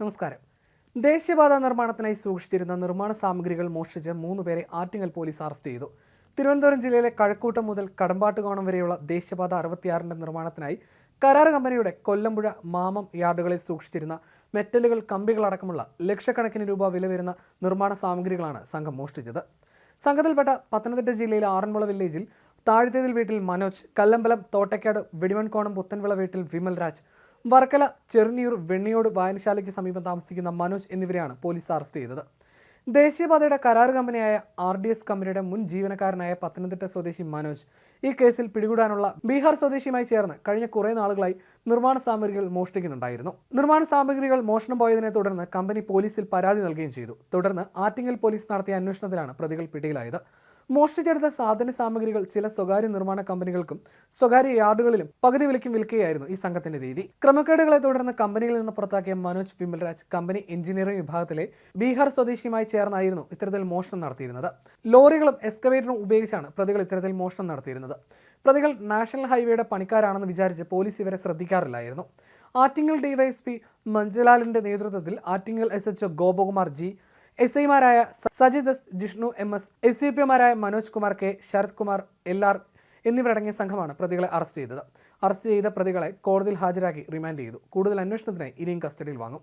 നമസ്കാരം. ദേശീയപാത നിർമ്മാണത്തിനായി സൂക്ഷിച്ചിരുന്ന നിർമ്മാണ സാമഗ്രികൾ മോഷ്ടിച്ച് മൂന്ന് പേരെ ആറ്റിങ്ങൽ പോലീസ് അറസ്റ്റ് ചെയ്തു. തിരുവനന്തപുരം ജില്ലയിലെ കഴക്കൂട്ടം മുതൽ കടമ്പാട്ടുകോണം വരെയുള്ള ദേശീയപാത അറുപത്തിയാറിന്റെ നിർമ്മാണത്തിനായി കരാർ കമ്പനിയുടെ കൊല്ലമ്പുഴ മാമം യാർഡുകളിൽ സൂക്ഷിച്ചിരുന്ന മെറ്റലുകൾ കമ്പികളടക്കമുള്ള ലക്ഷക്കണക്കിന് രൂപ വില വരുന്ന നിർമ്മാണ സാമഗ്രികളാണ് സംഘം മോഷ്ടിച്ചത്. സംഘത്തിൽപ്പെട്ട പത്തനംതിട്ട ജില്ലയിലെ ആറന്മുള വില്ലേജിൽ താഴ്ത്തേതിൽ വീട്ടിൽ മനോജ് കല്ലമ്പലം തോട്ടയ്ക്കാട് വെടിമൺകോണം പുത്തൻവിള വീട്ടിൽ വിമൽ രാജ് വർക്കല ചെറുനിയൂർ വെണ്ണിയോട് വായനശാലയ്ക്ക് സമീപം താമസിക്കുന്ന മനോജ് എന്നിവരെയാണ് പോലീസ് അറസ്റ്റ് ചെയ്തത്. ദേശീയപാതയുടെ കരാർ കമ്പനിയായ ആർ ഡി എസ് കമ്പനിയുടെ മുൻ ജീവനക്കാരനായ പത്തനംതിട്ട സ്വദേശി മനോജ് ഈ കേസിൽ പിടികൂടാനുള്ള ബീഹാർ സ്വദേശിയുമായി ചേർന്ന് കഴിഞ്ഞ കുറേ നാളുകളായി നിർമ്മാണ സാമഗ്രികൾ മോഷ്ടിക്കുന്നുണ്ടായിരുന്നു. നിർമ്മാണ സാമഗ്രികൾ മോഷണം പോയതിനെ തുടർന്ന് കമ്പനി പോലീസിൽ പരാതി നൽകുകയും ചെയ്തു. തുടർന്ന് ആറ്റിങ്ങൽ പോലീസ് നടത്തിയ അന്വേഷണത്തിലാണ് പ്രതികൾ പിടിയിലായത്. മോഷ്ടിച്ചെടുത്ത സാധന സാമഗ്രികൾ ചില സ്വകാര്യ നിർമ്മാണ കമ്പനികൾക്കും സ്വകാര്യ യാർഡുകളിലും പകുതി വിലയ്ക്കും വിൽക്കുകയായിരുന്നു ഈ സംഘത്തിന്റെ രീതി. ക്രമക്കേടുകളെ തുടർന്ന് കമ്പനിയിൽ നിന്ന് പുറത്താക്കിയ മനോജ് വിമൽരാജ് കമ്പനി എഞ്ചിനീയറിംഗ് വിഭാഗത്തിലെ ബീഹാർ സ്വദേശിയുമായി ചേർന്നായിരുന്നു ഇത്തരത്തിൽ മോഷണം നടത്തിയിരുന്നത്. ലോറികളും എക്സ്കവേറ്ററും ഉപയോഗിച്ചാണ് പ്രതികൾ ഇത്തരത്തിൽ മോഷണം നടത്തിയിരുന്നത്. പ്രതികൾ നാഷണൽ ഹൈവേയുടെ പണിക്കാരാണെന്ന് വിചാരിച്ച് പോലീസ് ഇവരെ ശ്രദ്ധിക്കാറില്ലായിരുന്നു. ആറ്റിങ്ങൽ ഡിവൈഎസ്പി മഞ്ജലാലിന്റെ നേതൃത്വത്തിൽ Attingal S H Gopakumar G S ഐമാരായ Sajith S Jishnu M S S C P ഒമാരായ Manoj Kumar K Sarath Kumar L R എന്നിവരടങ്ങിയ സംഘമാണ് പ്രതികളെ അറസ്റ്റ് ചെയ്തത്. അറസ്റ്റ് ചെയ്ത പ്രതികളെ കോടതിയിൽ ഹാജരാക്കി റിമാൻഡ് ചെയ്തു. കൂടുതൽ അന്വേഷണത്തിനായി ഇനിയും കസ്റ്റഡിയിൽ വാങ്ങും.